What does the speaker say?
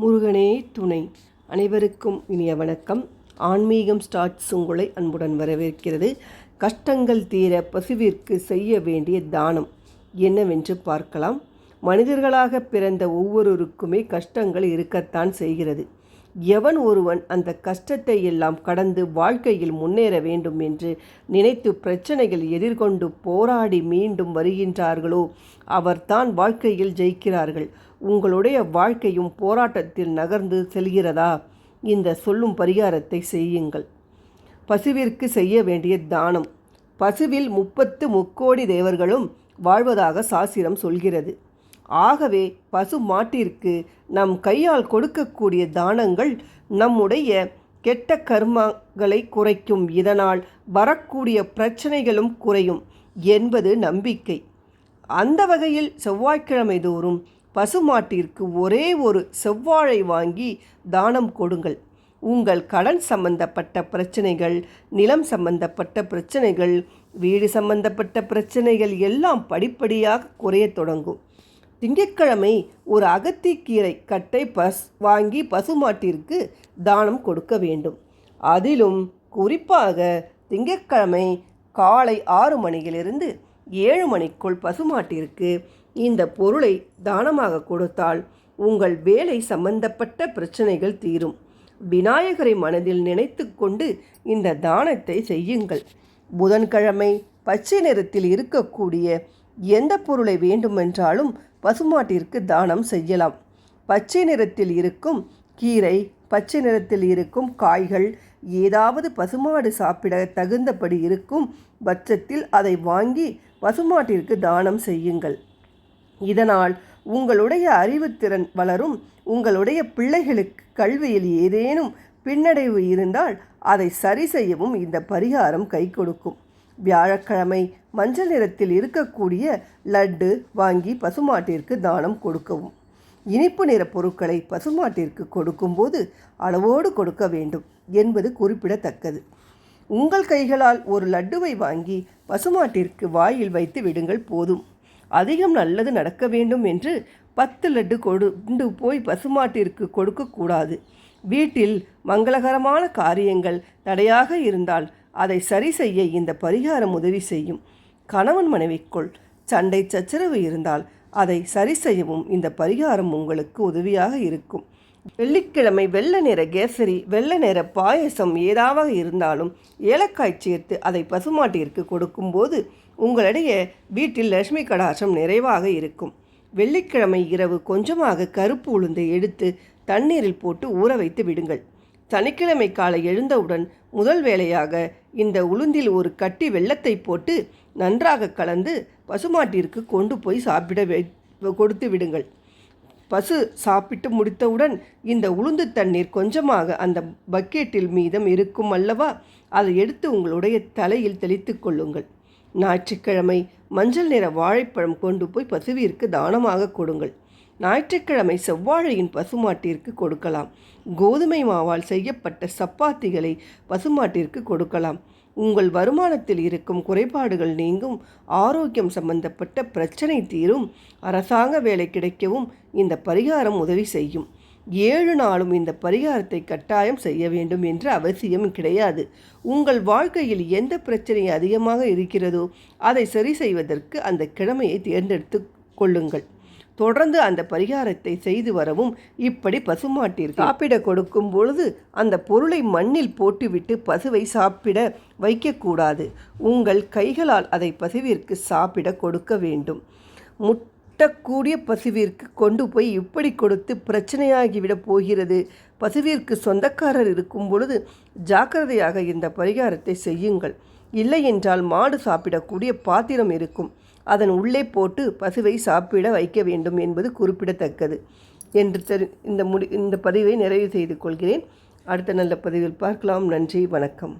முருகனே துணை. அனைவருக்கும் இனிய வணக்கம். ஆன்மீகம் ஸ்டார்ட்ஸ் உங்களை அன்புடன் வரவேற்கிறது. கஷ்டங்கள் தீர பசுவிற்கு செய்ய வேண்டிய தானம் என்னவென்று பார்க்கலாம். மனிதர்களாக பிறந்த ஒவ்வொருவருக்குமே கஷ்டங்கள் இருக்கத்தான் செய்கிறது. எவன் ஒருவன் அந்த கஷ்டத்தை எல்லாம் கடந்து வாழ்க்கையில் முன்னேற வேண்டும் என்று நினைத்து பிரச்சனைகள் எதிர்கொண்டு போராடி மீண்டும் வருகின்றார்களோ அவர்தான் வாழ்க்கையில் ஜெயிக்கிறார்கள். உங்களுடைய வாழ்க்கையும் போராட்டத்தில் நகர்ந்து செல்கிறதா? இந்த சொல்லும் பரிகாரத்தை செய்யுங்கள். பசுவிற்கு செய்ய வேண்டிய தானம். பசுவில் முப்பத்து முக்கோடி தேவர்களும் வாழ்வதாக சாசிரம் சொல்கிறது. ஆகவே பசு மாட்டிற்கு நம் கையால் கொடுக்கக்கூடிய தானங்கள் நம்முடைய கெட்ட கர்மங்களை குறைக்கும். இதனால் வரக்கூடிய பிரச்சனைகளும் குறையும் என்பது நம்பிக்கை. அந்த வகையில் செவ்வாய்க்கிழமை தோறும் பசுமாட்டிற்கு ஒரே ஒரு செவ்வாழை வாங்கி தானம் கொடுங்கள். உங்கள் கடன் சம்பந்தப்பட்ட பிரச்சனைகள் நிலம் சம்பந்தப்பட்ட பிரச்சனைகள் வீடு சம்பந்தப்பட்ட பிரச்சனைகள் எல்லாம் படிப்படியாக குறையத் தொடங்கும். திங்கட்கிழமை ஒரு அகத்திக்கீரை கட்டை பஸ் வாங்கி பசுமாட்டிற்கு தானம் கொடுக்க வேண்டும். அதிலும் குறிப்பாக திங்கட்கிழமை காலை ஆறு மணியிலிருந்து ஏழு மணிக்குள் பசுமாட்டிற்கு இந்த பொருளை தானமாக கொடுத்தால் உங்கள் வேலை சம்பந்தப்பட்ட பிரச்சனைகள் தீரும். விநாயகரை மனதில் நினைத்து கொண்டு இந்த தானத்தை செய்யுங்கள். புதன்கிழமை பச்சை நிறத்தில் இருக்கக்கூடிய எந்த பொருளை வேண்டுமென்றாலும் பசுமாட்டிற்கு தானம் செய்யலாம். பச்சை நிறத்தில் இருக்கும் கீரை பச்சை நிறத்தில் இருக்கும் காய்கள் ஏதாவது பசுமாடு சாப்பிட தகுந்தபடி இருக்கும் பட்சத்தில் அதை வாங்கி பசுமாட்டிற்கு தானம் செய்யுங்கள். இதனால் உங்களுடைய அறிவுத்திறன் வளரும் உங்களுடைய பிள்ளைகளுக்கு கல்வியில் ஏதேனும் பின்னடைவு இருந்தால் அதை சரி செய்யவும் இந்த பரிகாரம் கை கொடுக்கும். வியாழக்கிழமை மஞ்சள் நிறத்தில் இருக்கக்கூடிய லட்டு வாங்கி பசுமாட்டிற்கு தானம் கொடுக்கவும். இனிப்பு நிற பொருட்களை பசுமாட்டிற்கு கொடுக்கும்போது அளவோடு கொடுக்க வேண்டும் என்பது குறிப்பிடத்தக்கது. உங்கள் கைகளால் ஒரு லட்டுவை வாங்கி பசுமாட்டிற்கு வாயில் வைத்து விடுங்கள் போதும். அதிகம் நல்லது நடக்க வேண்டும் என்று பத்து லட்டு கொண்டு போய் பசுமாட்டிற்கு கொடுக்கக்கூடாது. வீட்டில் மங்களகரமான காரியங்கள் தடையாக இருந்தால் அதை சரி செய்ய இந்த பரிகாரம் உதவி செய்யும். கணவன் மனைவிக்குள் சண்டை சச்சரவு இருந்தால் அதை சரி செய்யவும் இந்த பரிகாரம் உங்களுக்கு உதவியாக இருக்கும். வெள்ளிக்கிழமை வெள்ளை நிற கேசரி வெள்ளை நிற பாயசம் ஏதாவது இருந்தாலும் ஏலக்காய் சேர்த்து அதை பசுமாட்டிற்கு கொடுக்கும்போது உங்களிடையே வீட்டில் லட்சுமி கடாசம் நிறைவாக இருக்கும். வெள்ளிக்கிழமை இரவு கொஞ்சமாக கருப்பு உளுந்தை எடுத்து தண்ணீரில் போட்டு ஊற வைத்து விடுங்கள். சனிக்கிழமை காலை எழுந்தவுடன் முதல் வேளையாக இந்த உளுந்தில் ஒரு கட்டி வெள்ளத்தை போட்டு நன்றாக கலந்து பசுமாட்டிற்கு கொண்டு போய் சாப்பிட கொடுத்து விடுங்கள். பசு சாப்பிட்டு முடித்தவுடன் இந்த உளுந்து தண்ணீர் கொஞ்சமாக அந்த பக்கெட்டில் மீதம் இருக்கும் அல்லவா? அதை எடுத்து உங்களுடைய தலையில் தெளித்து கொள்ளுங்கள். ஞாயிற்றுக்கிழமை மஞ்சள் நிற வாழைப்பழம் கொண்டு போய் பசுவிற்கு தானமாக கொடுங்கள். ஞாயிற்றுக்கிழமை செவ்வாழையின் பசுமாட்டிற்கு கொடுக்கலாம். கோதுமை மாவால் செய்யப்பட்ட சப்பாத்திகளை பசுமாட்டிற்கு கொடுக்கலாம். உங்கள் வருமானத்தில் இருக்கும் குறைபாடுகள் நீங்கும். ஆரோக்கியம் சம்பந்தப்பட்ட பிரச்சனை தீரும். அரசாங்க வேலை கிடைக்கவும் இந்த பரிகாரம் உதவி செய்யும். ஏழு நாளும் இந்த பரிகாரத்தை கட்டாயம் செய்ய வேண்டும் என்ற அவசியம் கிடையாது. உங்கள் வாழ்க்கையில் எந்த பிரச்சனை அதிகமாக இருக்கிறதோ அதை சரி செய்வதற்கு அந்த கிழமையை தேர்ந்தெடுத்து கொள்ளுங்கள். தொடர்ந்து அந்த பரிகாரத்தை செய்து வரவும் இப்படி பசுமாட்டிற்கு சாப்பிட கொடுக்கும் பொழுது அந்த பொருளை மண்ணில் போட்டுவிட்டு பசுவை சாப்பிட வைக்கக்கூடாது. உங்கள் கைகளால் அதை பசுவிற்கு சாப்பிட கொடுக்க வேண்டும். முட்டக்கூடிய பசுவிற்கு கொண்டு போய் இப்படி கொடுத்து பிரச்சனையாகிவிடப் போகிறது. பசுவிற்கு சொந்தக்காரர் இருக்கும் பொழுது ஜாக்கிரதையாக இந்த பரிகாரத்தை செய்யுங்கள். இல்லை என்றால் மாடு சாப்பிடக்கூடிய பாத்திரம் இருக்கும். அதன் உள்ளே போட்டு பசுவை சாப்பிட வைக்க வேண்டும் என்பது குறிப்பிடத்தக்கது என்று தெரி இந்த முடி இந்த பதிவை நிறைவு செய்து கொள்கிறேன். அடுத்த நல்ல பதிவில் பார்க்கலாம். நன்றி வணக்கம்.